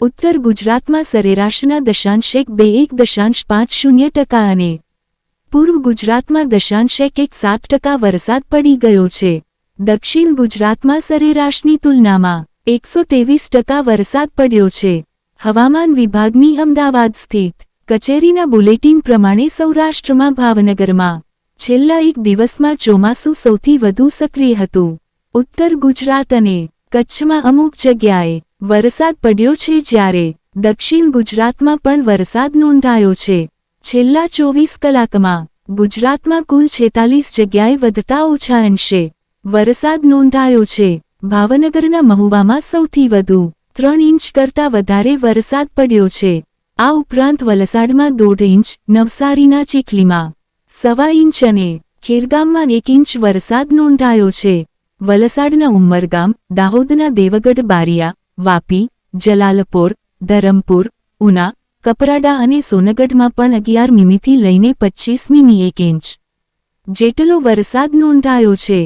ઉત્તર ગુજરાતમાં સરેરાશના દશાંશ એક બે એક દશાંશ પાંચ શૂન્ય ટકા અને પૂર્વ ગુજરાતમાં દશાંશ એક એક સાત ટકા વરસાદ પડી ગયો છે. દક્ષિણ ગુજરાતમાં સરેરાશની તુલનામાં એકસો ત્રેવીસ ટકા વરસાદ પડ્યો છે. હવામાન વિભાગની અમદાવાદ સ્થિત કચેરીના બુલેટિન પ્રમાણે સૌરાષ્ટ્રમાં ભાવનગરમાં છેલ્લા એક દિવસમાં ચોમાસું સૌથી વધુ સક્રિય હતું. ઉત્તર ગુજરાત અને કચ્છમાં અમુક જગ્યાએ વરસાદ પડ્યો છે જ્યારે દક્ષિણ ગુજરાતમાં પણ વરસાદ નોંધાયો છે. છેલ્લા ચોવીસ કલાકમાં ગુજરાતમાં કુલ છેતાલીસ જગ્યાએ વધતા ઓછા અંશે વરસાદ નોંધાયો છે. ભાવનગરના મહુવામાં સૌથી વધુ ત્રણ ઇંચ કરતાં વધારે વરસાદ પડ્યો છે. આ ઉપરાંત વલસાડમાં દોઢ ઇંચ, નવસારીના ચીખલીમાં સવા ઇંચ અને ખેરગામમાં એક ઇંચ વરસાદ નોંધાયો છે. વલસાડના ઉમરગામ, દાહોદના દેવગઢ બારિયા વાપી, જલાલપોર, ધરમપુર, ઉના, કપરાડા અને સોનગઢમાં પણ અગિયાર મીમીથી લઈને પચ્ચીસ મીમી એક ઇંચ જેટલો વરસાદ નોંધાયો છે.